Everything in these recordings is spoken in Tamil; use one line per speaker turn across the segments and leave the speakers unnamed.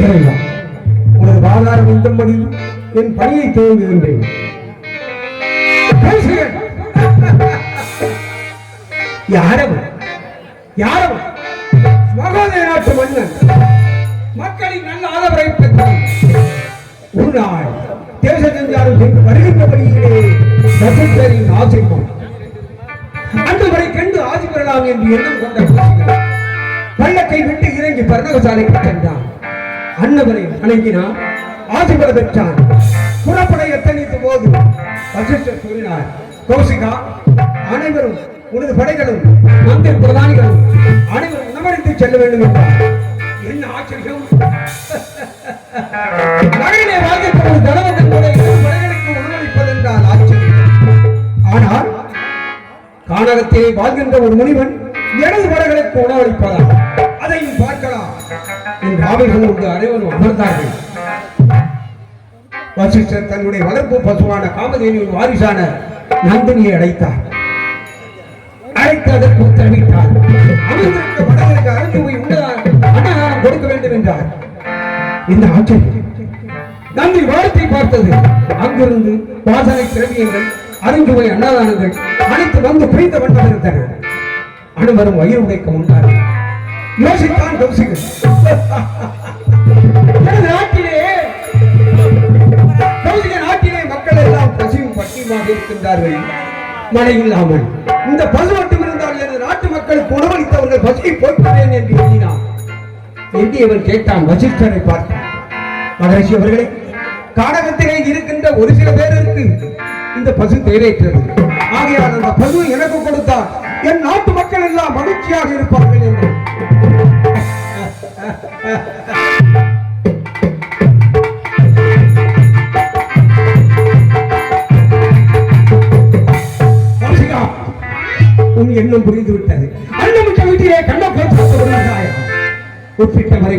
இறைவா உனது பாதாரம் இந்தபடி என் பணியை துவங்குகின்றேன். பேசுகிறேன். யாரவன் மகோதய நாட்டு மன்னன். மக்களின் நல்ல ஆதரவை பெற்றவன். ஒரு நாள் தேச சென்று வருகின்ற வழியிலே வசித்தரின் ஆசைப்போம் அன்று வரை கண்டு ஆசி பெறலாம் என்று எண்ணம் கொண்ட கோசிகன் பள்ளக்கை விட்டு இறங்கி பர்ணகசாலைக்கு சென்றான். அன்னவரை வணங்கினார் ஆசி பெற்றார். புறப்படை புறப்பட எத்தனித்த போது வசிஷ்டர் கூறினார் கௌசிகா அனைவரும் உனது படைகளும் மந்திர பிரதானிகளும் அனைவரும் உணவழித்து செல்ல வேண்டும் என்றார். என்ன ஆச்சரியம்? நகரிலே வாழ்க்கை ஒரு தனவந்தன் படைகளுக்கு உணவளிப்பதென்றால் ஆச்சரியம். ஆனால் கானகத்திலே வாழ்கின்ற ஒரு முனிவன் எனது படைகளுக்கு உணவளிப்பதாகும். என்று பாவைகள் உண்டு அனைவரும் அமர்ந்தார்கள். வசிஷ்டர் தன்னுடைய வளர்ப்பு பசுவான காமதேவியின் வாரிசான நந்தினியை அழைத்தார். அழைத்து அதற்கு உத்தரவிட்டார் அமிர்திருக்க படங்களுக்கு அரசுவை உண்டதால் அன்னதானம் கொடுக்க வேண்டும் என்றார். இந்த ஆச்சரியம். நந்தி வாரத்தை பார்த்தது. அங்கிருந்து வாசனை திரவியங்கள் அருஞ்சுவை அன்னதானங்கள் அனைத்து வந்து குறைந்த வண்ணம் இருந்தன. அனைவரும் வயிறு உடைக்க உண்டார் யோசித்தான் கௌசிகன் எனது நாட்டிலே கௌசிக நாட்டிலே மக்கள் எல்லாம் பசியும் பட்டியுமாக இருக்கின்றார்கள். மழை இல்லாமல் இந்த பசு மட்டும் இருந்தால் எனது நாட்டு மக்களுக்கு உணவளித்தவர்கள் பசியை போக்குவேன் என்று எண்ணினான் எண்ணியவன் கேட்டான்? வசிஷ்டனை பார்த்தான். மகரிஷி அவர்களே காடகத்திலே இருக்கின்ற ஒரு சில பேருக்கு இந்த பசு தேவையற்றது. ஆகையால் அந்த பசு எனக்கு கொடுத்தால் என் நாட்டு மக்கள் எல்லாம் மகிழ்ச்சியாக இருப்பார்கள்.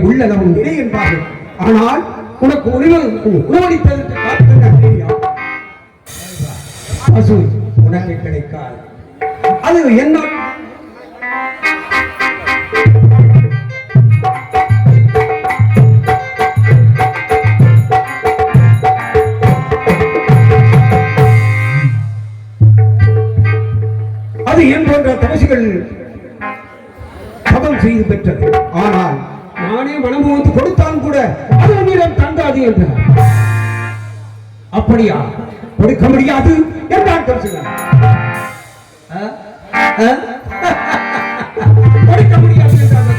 உள்ளளவும் நிலை என்பார்கள். ஆனால் உனக்கு உணவளிப்பதற்கு உணவளித்ததற்கு காத்துக்கா பசு உனக்கு கிடைக்காது. அது என்ன? அது என் போன்ற தபம் செய்து பெற்றது. ஆனால் நானே மனம் வந்து கொடுத்தான் கூட அது உன்னிடம் தங்காது என்றார் அப்படியா? கொடுக்க முடியாது என்றான் தபசுகள் ஆ? கொடுக்க முடியாது என்றார்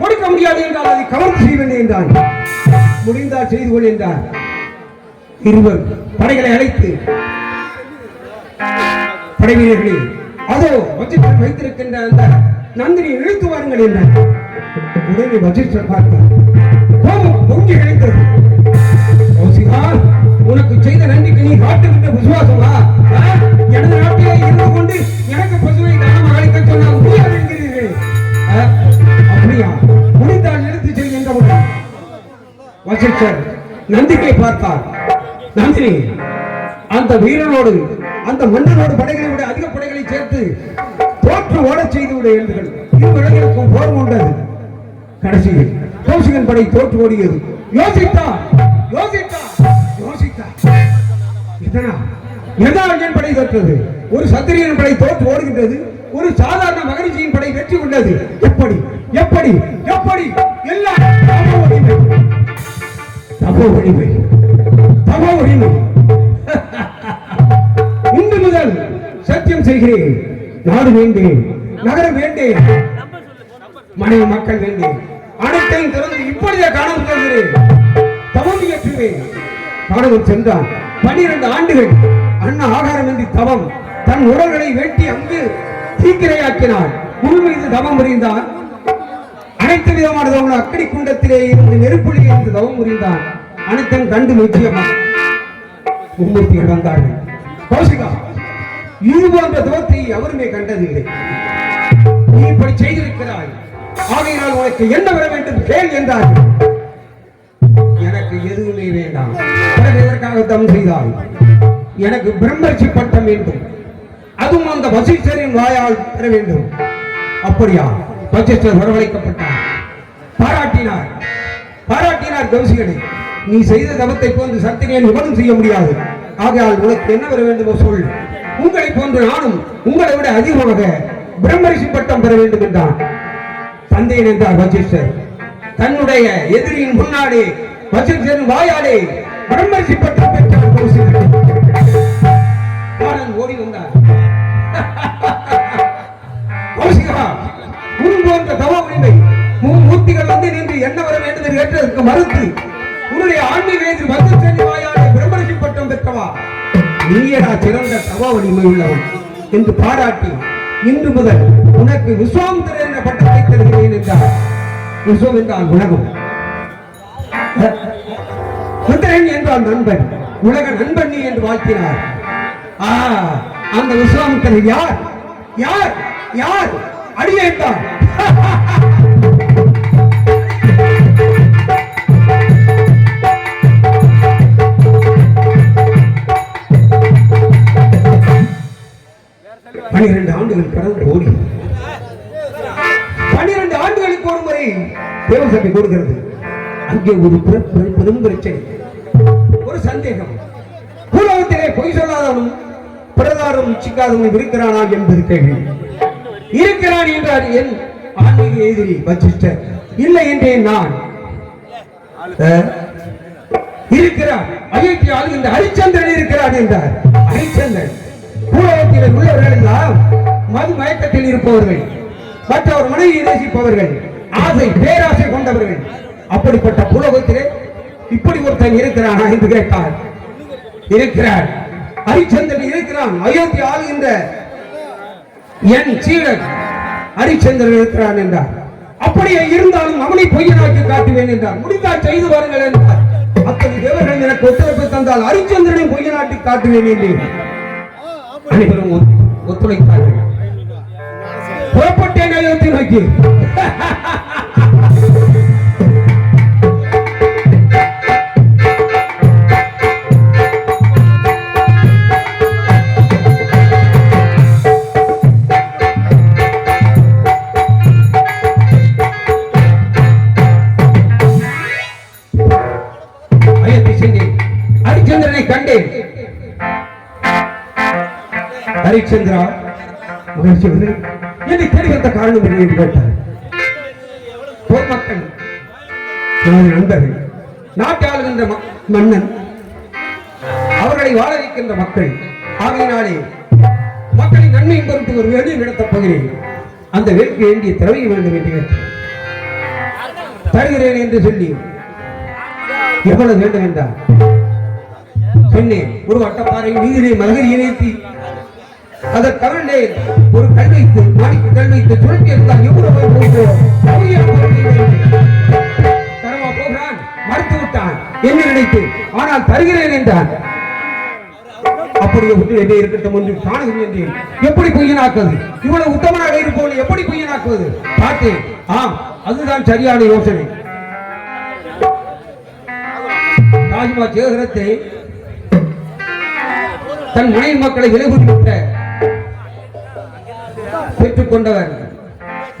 கொடுக்க முடியாது என்றால் அதை கவர்ந்து செய்ய என்றார். முடிந்தால் செய்து கொள் என்றார். இருவர் படைகளை அழைத்து படை வீரர்களே அதோ வசிஷ்டர் வைத்திருக்கின்ற அந்த நந்தினி இழுத்து வாருங்கள் என்றார். உடனே வசிஷ்டர் பார்த்தார் கோபம் பொங்கி கிடைத்தது கௌசிகா உனக்கு செய்த நன்றிக்கு நீ காட்டுகின்ற விசுவாசமா? எனது நாட்டிலே இருந்து கொண்டு எனக்கு பசுவை தானம் அழைக்க சொன்னால் முடியாது என்கிறீர்கள். அப்படியா? முடிந்தால் எடுத்து செல் என்றவுடன். வசிஷ்டர் நந்திக்கை பார்த்தார். நந்தினி அந்த வீரனோடு அந்த மன்னனோடு படைகளை விட அதிக படைகளை சேர்த்து தோற்று ஓடச் செய்து விட எழுதுகள் இரு இளைஞருக்கும் போர் கொண்டது கடைசியில் கௌசிகன் படை தோற்று ஓடியது. யோசித்தா யோசித்தா யோசித்தா. இதனா எதால் படை தோற்றது? ஒரு சத்திரியன் படை தோற்று ஓடுகின்றது ஒரு சாதாரண மகரிஷியின் படை வெற்றி கொண்டது. எப்படி? எப்படி? எப்படி? எல்லாம் தபோ வலிமை தபோ வலிமை தபோ வலிமை இன்று முதல் சத்தியம் செய்கிறேன். நாடு வேண்டேன். நகரம் வேண்டேன். மனைவி மக்கள் வேண்டேன். அனைத்தையும் திறந்து இப்பொழுதே காணம் செல்கிறேன் தவம் இயற்றுவேன். காணவன் சென்றான் பனிரெண்டு ஆண்டுகள் அன்ன ஆகாரமின்றி தவம். தன் உடல்களை வெட்டி அங்கு தீக்கிரையாக்கினான் உள் மீது தவம் புரிந்தான் அனைத்து விதமான தவம் அக்கடி குண்டத்திலே இருந்து நெருப்புலி இருந்து தவம் புரிந்தான் அனைத்தும் கண்டு நிச்சயமா மும்மூர்த்திகள் வந்தார்கள் கௌசிகா இது போன்ற தவத்தை எவருமே கண்டதில்லை. நீ இப்படி செய்திருக்கிறாய். ஆகையினால் உனக்கு என்ன வர வேண்டும் கேள் என்றார். எனக்கு எதுவுமே வேண்டாம். பிறகு எதற்காக தம் செய்தால் எனக்கு பிரம்மர்ச்சி பட்டம் வேண்டும். அதுவும் அந்த வசிஷ்டரின் வாயால் பெற வேண்டும். அப்படியா? வசிஷ்டர் வரவழைக்கப்பட்டார். பாராட்டினார். பாராட்டினார் கௌசிகனை நீ செய்த தவத்தை போன்று சத்திரியன் எவனும் செய்ய முடியாது. ஆகையால் உனக்கு என்ன வர வேண்டுமோ சொல். உங்களை போன்று நானும் உங்களை விட அதிகமாக பிரம்மரிசி பட்டம் பெற வேண்டும் என்றான் தந்தையன் என்றார் வசிஷ்டர் தன்னுடைய எதிரியின் முன்னாடி வசிஷ்டரின் வாயாலே பிரம்மரிஷி பட்டம் பெற்றார் கௌசிகன் பாலன் ஓடி வந்தார். கௌசிகா உன் போன்ற தவ உரிமை மூர்த்திகள் வந்து நின்று என்ன வர வேண்டும் என்று கேட்டதற்கு மறுத்து உன்னுடைய ஆன்மீக எதிர் வசத்தனி வாயாலே பிரம்மரிஷி பட்டம் பெற்றவா? நீயடா சிறந்த தவ வலிமை உள்ளவன் என்று பாராட்டி இன்று முதல் உனக்கு விஸ்வாமித்திரர் பட்டத்தை தருகிறேன் என்றார். விஸ்வம் என்றால் உலகம். மித்திரன் என்றால் நண்பன் உலக நண்பன் நீ என்று வாழ்த்தினார். ஆ அந்த விஸ்வாமித்திரர் யார்? யார்? யார்? அடியேன் பனிரெண்டு ஆண்டுகள் கடந்து ஓடி ஆண்டுகளுக்கு ஒரு முறை தேவசபை கொடுக்கிறது அங்கே ஒரு பெரும் பிரச்சனை ஒரு சந்தேகம். பூலோகத்திலே பொய் சொல்லாதவனும் பிரதாரம் சிக்காதவனும் இருக்கிறானா என்பது கேள்வி. இருக்கிறான் என்றார் என் ஆன்மீக எதிரி வசிஷ்டர் இல்லை என்றேன் நான். இருக்கிறார் அயோத்தி ஆளுகின்ற ஹரிச்சந்திரன் இருக்கிறார் என்றார். ஹரிச்சந்திரன். பூலோகத்தில் உள்ளவர்கள் எல்லாம் மது மயக்கத்தில் இருப்பவர்கள். மற்றவர் மனைவி நேசிப்பவர்கள். ஆசை பேராசை கொண்டவர்கள். அப்படிப்பட்ட புலகத்திலே இப்படி ஒருத்தன் இருக்கிறானா என்று கேட்டார். இருக்கிறார். ஹரிச்சந்திரன் இருக்கிறான். அயோத்தி ஆளுகின்ற என் சீடன் ஹரிச்சந்திரன் இருக்கிறான் என்றார். அப்படியே இருந்தாலும் அவனை பொய்யனாக்கி காட்டுவேன் என்றார். முடிந்தால் செய்து வாருங்கள் என்றார். அத்தனை தேவர்கள் எனக்கு ஒத்துழைப்பு தந்தால் ஹரிச்சந்திரனை பொய்யனாட்டி காட்டுவேன் என்றேன். அனைவரும் ஒத்துழைத்தார்கள் புறப்பட்டேன் அயோத்தி நோக்கி அயோத்தி சென்றேன் ஹரிச்சந்திரனை கண்டேன் ஹரிச்சந்திரா என்னை காரணம் என்று கேட்டார். பொதுமக்கள் நமது நண்பர்கள் நாட்டை ஆளுகின்ற மன்னன் அவர்களை வாழ வைக்கின்ற மக்கள் ஆகையினாலே மக்களின் நன்மையின் பொருட்டு ஒரு வேலை நடத்தப் போகிறேன். அந்த வேட்பு வேண்டிய திறமைய வேண்டும் என்று கேட்டார். தருகிறேன் என்று சொல்லி எவ்வளவு வேண்டும் என்றார். பெண்ணே ஒரு வட்டப்பாறை நீதிலே மலகரி அதை அதற்கு ஒரு கல் வைத்து மாடிக்கு கல் வைத்து இருந்தால் எவ்வளவு தரமா போகிறான் மறுத்து விட்டான். என்ன நினைத்து ஆனால் தருகிறேன் என்றான். அப்படியே விட்டு என்ன இருக்கட்டும் என்று காணுகிறேன் என்றேன். எப்படி பொய்யனாக்குவது? இவ்வளவு உத்தமனாக இருப்பவனை எப்படி பொய்யனாக்குவது? பார்த்தேன். ஆம் அதுதான் சரியான யோசனை. ராஜ்மா சேகரத்தை தன் மனைவி மக்களை விலகுவிட்ட பெற்றுக் கொண்டவர்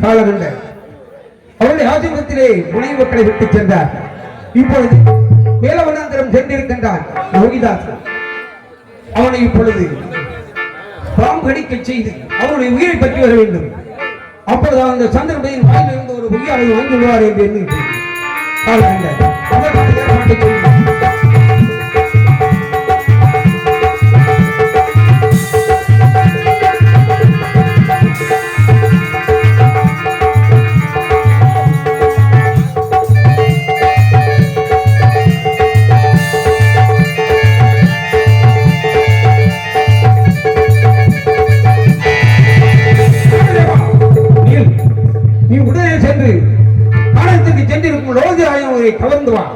காலகண்டர் அவருடைய ஆசிரமத்திலே மனைவி மக்களை விட்டு சென்றார். இப்பொழுது வேலவனாந்திரம் சென்றிருக்கின்றான் யோகிதாசன் அவனை இப்பொழுது பாம் கடிக்க செய்து அவருடைய உயிரை பற்றி வர வேண்டும். அப்பொழுது அந்த சந்திரபதியின் வாயிலிருந்து ஒரு பொய்யாவை வந்து விடுவார் என்று எண்ணுகிறேன் காலகண்டர் ખવંદવા.